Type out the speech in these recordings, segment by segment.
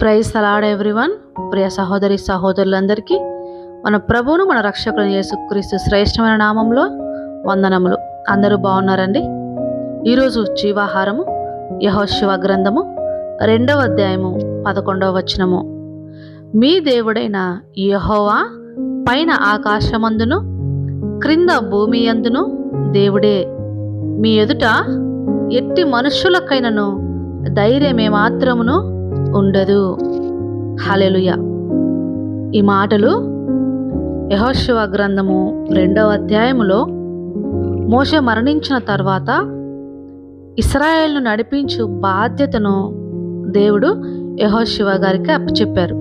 Praise salad everyone ప్రియ సహోదరి సహోదరులందరికీ మన ప్రభువును మన రక్షకులను యేసుక్రీస్తు శ్రేష్టమైన నామంలో వందనములు. అందరూ బాగున్నారండి? ఈరోజు జీవాహారము యహోశివ గ్రంథము రెండవ అధ్యాయము పదకొండవ వచనము. మీ దేవుడైన యహోవా పైన ఆకాశమందును క్రింద భూమి అందును దేవుడే. మీ ఎదుట ఎట్టి మనుషులకైనను ధైర్యమే మాత్రమును ఉండదు. హలెలుయ ఈ మాటలు యహోశివ గ్రంథము రెండవ అధ్యాయములో మోష మరణించిన తర్వాత ఇస్రాయేల్ను నడిపించు బాధ్యతను దేవుడు యహోశివ గారికి అప్పచెప్పారు.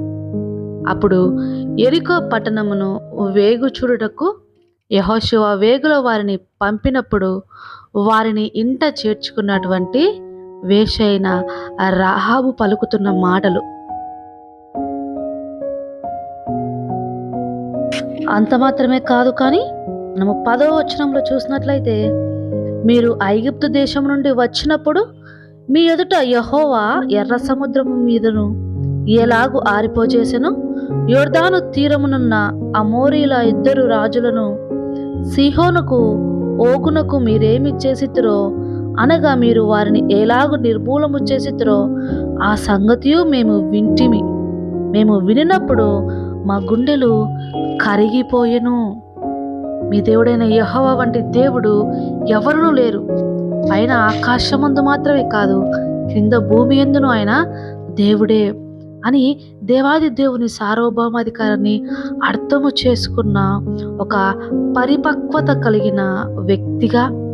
అప్పుడు ఎరికో పట్టణమును వేగు చూడుటకు యహోశివ వేగులో వారిని పంపినప్పుడు వారిని ఇంట చేర్చుకున్నటువంటి వేషైన రాహాబు పలుకుతున్న మాటలు. అంత మాత్రమే కాదు కానీ మనము పదో వచనంలో చూసినట్లయితే మీరు ఐగుప్తు దేశం నుండి వచ్చినప్పుడు మీ ఎదుట యహోవా ఎర్ర సముద్రము మీదను ఎలాగు ఆరిపోజేసెను యోర్దాను తీరమునున్న అమోరీల ఇద్దరు రాజులను సిహోనుకు ఓకునకు మీరేమి అనగా మీరు వారిని ఎలాగు నిర్మూలము చేసితురో ఆ సంగతియు మేము వింటిమి. మేము వినినప్పుడు మా గుండెలు కరిగిపోయెను. మీ దేవుడైన యహోవ వంటి దేవుడు ఎవరునూ లేరు. పైన ఆకాశమందు మాత్రమే కాదు క్రింద భూమి ఎందును ఆయన దేవుడే అని దేవాది దేవుని సార్వభౌమాధికారాన్ని అర్థము చేసుకున్న ఒక పరిపక్వత కలిగిన వ్యక్తిగా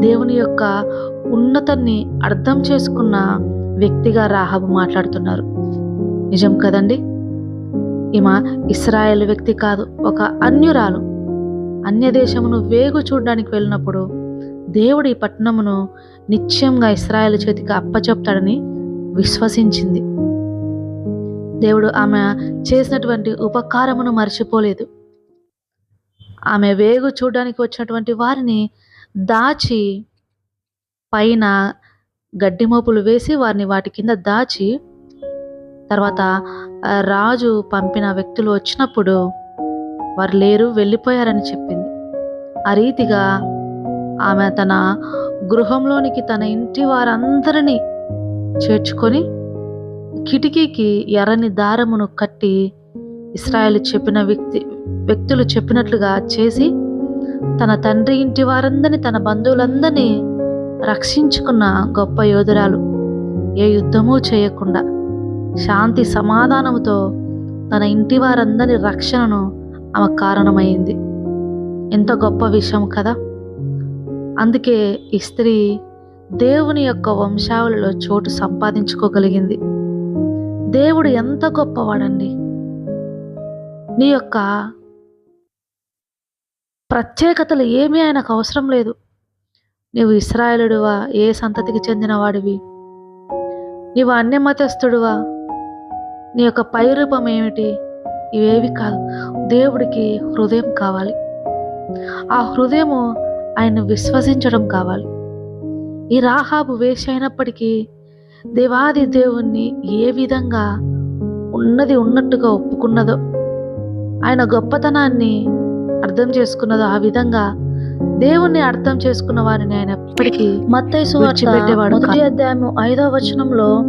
దేవుని యొక్క ఉన్నతాన్ని అర్థం చేసుకున్న వ్యక్తిగా రాహబు మాట్లాడుతున్నారు. నిజం కదండి? ఈమె ఇస్రాయేల్ వ్యక్తి కాదు ఒక అన్యురాలు. అన్య దేశమును వేగు చూడడానికి వెళ్ళినప్పుడు దేవుడు ఈ పట్టణమును నిత్యంగా ఇస్రాయేల్ చేతికి అప్పచెప్తాడని విశ్వసించింది. దేవుడు ఆమె చేసినటువంటి ఉపకారమును మర్చిపోలేదు. ఆమె వేగు చూడడానికి వచ్చినటువంటి వారిని దాచి పైన గడ్డి మోపులు వేసి వారిని వాటి కింద దాచి తర్వాత రాజు పంపిన వ్యక్తులు వచ్చినప్పుడు వారు లేరు వెళ్ళిపోయారని చెప్పింది. ఆ రీతిగా ఆమె తన గృహంలోనికి తన ఇంటి వారందరినీ చేర్చుకొని కిటికీకి ఎర్రని దారమును కట్టి ఇస్రాయల్ చెప్పిన వ్యక్తి వ్యక్తులు చెప్పినట్లుగా చేసి తన తండ్రి ఇంటి వారందరినీ తన బంధువులందరినీ రక్షించుకున్న గొప్ప యోధురాలు. ఏ యుద్ధమూ చేయకుండా శాంతి సమాధానముతో తన ఇంటి వారందరి రక్షణను ఆమె కారణమైంది. ఎంత గొప్ప విషయం కదా! అందుకే ఈ స్త్రీ దేవుని యొక్క వంశావళిలో చోటు సంపాదించుకోగలిగింది. దేవుడు ఎంత గొప్పవాడండి! నీ యొక్క ప్రత్యేకతలు ఏమీ ఆయనకు అవసరం లేదు. నీవు ఇస్రాయేలుడువా? ఏ సంతతికి చెందినవాడివి? నీవు అన్యమతస్థుడువా? నీ యొక్క పైరూపం ఏమిటి? ఇవేవి కాదు. దేవుడికి హృదయం కావాలి. ఆ హృదయము ఆయన విశ్వసించడం కావాలి. ఈ రాహాబు వేష అయినప్పటికీ దేవాది దేవుణ్ణి ఏ విధంగా ఉన్నది ఉన్నట్టుగా ఒప్పుకున్నదో ఆయన గొప్పతనాన్ని అర్థం చేసుకున్నదో ఆ విధంగా దేవుణ్ణి అర్థం చేసుకున్న వారిని ఆయన ఎప్పటికీ విడిచిపెట్టేవాడు మొదటి అధ్యాయము ఐదో వచనంలో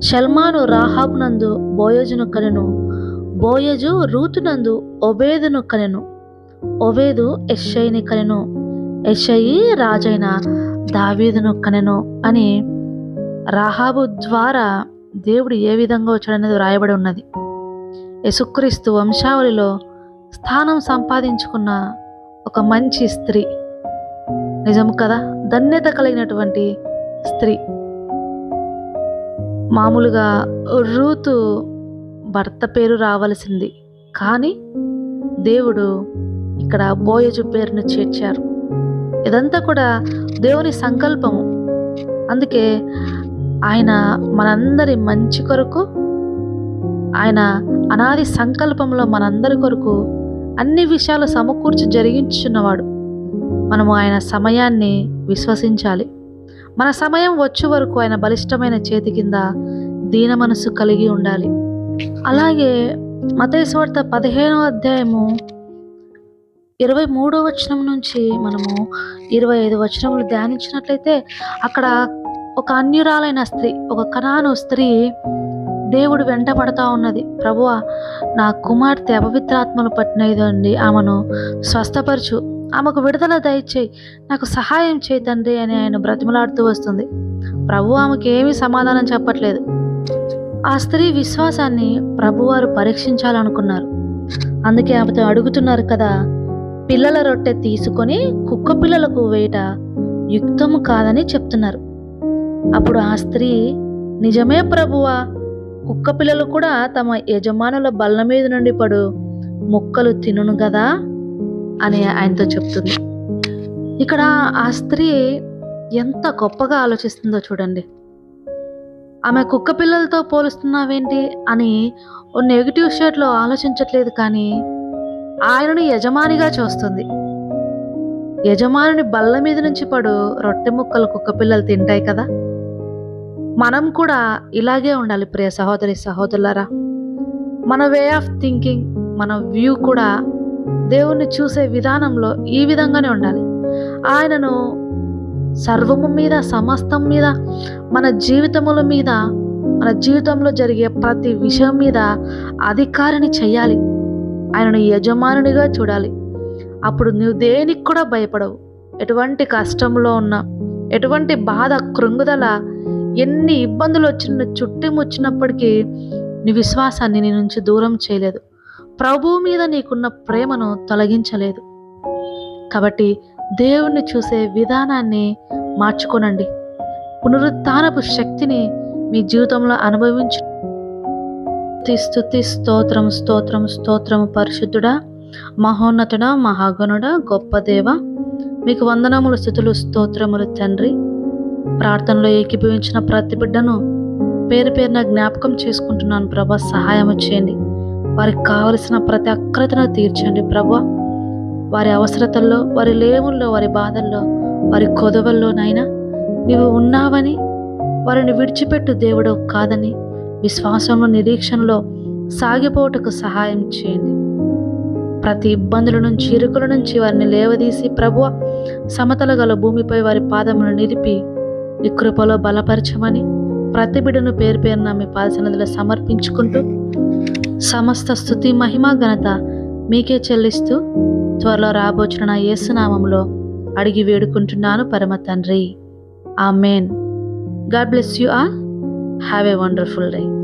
షల్మాను రాహాబునందు బోయజును కనెను. బోయజు రూతునందు ఒబేదును కనెను. ఒబేదు ఎషైని కనెను. ఎషయి రాజైన దావీదును కనెను అని రాహాబు ద్వారా దేవుడు ఏ విధంగా వచ్చాడనేది వ్రాయబడి ఉన్నది. యేసుక్రీస్తు వంశావళిలో స్థానం సంపాదించుకున్న ఒక మంచి స్త్రీ. నిజం కదా? ధన్యత కలిగినటువంటి స్త్రీ. మామూలుగా రూతు భర్త పేరు రావలసింది. కానీ దేవుడు ఇక్కడ బోయజు పేరును చేర్చారు. ఇదంతా కూడా దేవుని సంకల్పము. అందుకే ఆయన మనందరి మంచి కొరకు ఆయన అనాది సంకల్పంలో మనందరి కొరకు అన్ని విషయాలు సమకూర్చి జరిగించున్నవాడు మనము ఆయన సమయాన్ని విశ్వసించాలి. మన సమయం వచ్చే వరకు ఆయన బలిష్టమైన చేతి కింద దీన మనసు కలిగి ఉండాలి. అలాగే మతేశ్వార్త పదిహేనవ అధ్యాయము ఇరవై మూడో వచనం నుంచి మనము ఇరవై ఐదు వచనములు ధ్యానించినట్లయితే అక్కడ ఒక అన్యురాలైన స్త్రీ ఒక కణాను స్త్రీ దేవుడు వెంట పడతా ఉన్నది. ప్రభువా నా కుమార్తె అపవిత్రాత్మలు పట్టినదండి ఆమెను స్వస్థపరచు. ఆమెకు విడుదల దయచేయి. నాకు సహాయం చేయి తండ్రి అని ఆయన బ్రతిమలాడుతూ వస్తుంది. ప్రభు ఆమెకి ఏమీ సమాధానం చెప్పట్లేదు. ఆ స్త్రీ విశ్వాసాన్ని ప్రభువారు పరీక్షించాలనుకున్నారు. అందుకే ఆమెతో అడుగుతున్నారు కదా పిల్లల రొట్టె తీసుకొని కుక్క పిల్లలకు వేయట యుక్తము కాదని చెప్తున్నారు. అప్పుడు ఆ స్త్రీ నిజమే ప్రభువా కుక్క పిల్లలు కూడా తమ యజమానుల బల్ల మీద నుండి పడు ముక్కలు తినును కదా అని ఆయనతో చెప్తుంది. ఇక్కడ ఆ స్త్రీ ఎంత గొప్పగా ఆలోచిస్తుందో చూడండి. ఆమె కుక్క పిల్లలతో పోలుస్తున్నావేంటి? అని ఓ నెగిటివ్ షర్ట్లో ఆలోచించట్లేదు కానీ ఆయనను యజమానిగా చూస్తుంది. యజమానుని బల్ల మీద నుంచి పడు రొట్టె ముక్కలు కుక్క పిల్లలు తింటాయి కదా? మనం కూడా ఇలాగే ఉండాలి ప్రియ సహోదరి సహోదరులరా. మన వే ఆఫ్ థింకింగ్ మన వ్యూ కూడా దేవుణ్ణి చూసే విధానంలో ఈ విధంగానే ఉండాలి. ఆయనను సర్వము మీద సమస్తం మీద మన జీవితముల మీద మన జీవితంలో జరిగే ప్రతి విషయం మీద అధికారిని చేయాలి. ఆయనను యజమానునిగా చూడాలి. అప్పుడు నువ్వు దేనికి కూడా భయపడవు. ఎటువంటి కష్టంలో ఉన్నా ఎటువంటి బాధ కృంగుదల ఎన్ని ఇబ్బందులు వచ్చిన చుట్టుముచ్చినప్పటికీ నీ విశ్వాసాన్ని నీ నుంచి దూరం చేయలేదు. ప్రభువు మీద నీకున్న ప్రేమను తొలగించలేదు. కాబట్టి దేవుణ్ణి చూసే విధానాన్ని మార్చుకోనండి. పునరుత్నపు శక్తిని మీ జీవితంలో అనుభవించు. స్థుతి స్తోత్రం స్తోత్రం స్తోత్రం పరిశుద్ధుడా మహోన్నతుడా మహాగణుడా గొప్ప దేవ మీకు వందనములు స్థుతులు స్తోత్రములు తండ్రి. ప్రార్థనలో ఏకీభవించిన ప్రతి బిడ్డను పేరు పేరున జ్ఞాపకం చేసుకుంటున్నాను ప్రభా. సహాయం చేయండి. వారికి కావలసిన ప్రతి అక్రతను తీర్చండి ప్రభా. వారి అవసరతల్లో వారి లేవుల్లో వారి బాధల్లో వారి కొదవల్లోనైనా నీవు ఉన్నావని వారిని విడిచిపెట్టు దేవుడు కాదని విశ్వాసంలో నిరీక్షణలో సాగిపోవటకు సహాయం చేయండి. ప్రతి ఇబ్బందుల నుంచి ఇరుకుల నుంచి వారిని లేవదీసి ప్రభువ సమతల గల భూమిపై వారి పాదములు నిలిపి నీ కృపలో బలపరచమని ప్రతి బిడ్డను పేరు పేరున మీ పాదసనదిలో సమర్పించుకుంటూ సమస్త స్థుతి మహిమ ఘనత మీకే చెల్లిస్తూ త్వరలో రాబోచిన నా యేసునామంలో అడిగి వేడుకుంటున్నాను పరమ తండ్రి. Amen God bless you all. Have a wonderful day.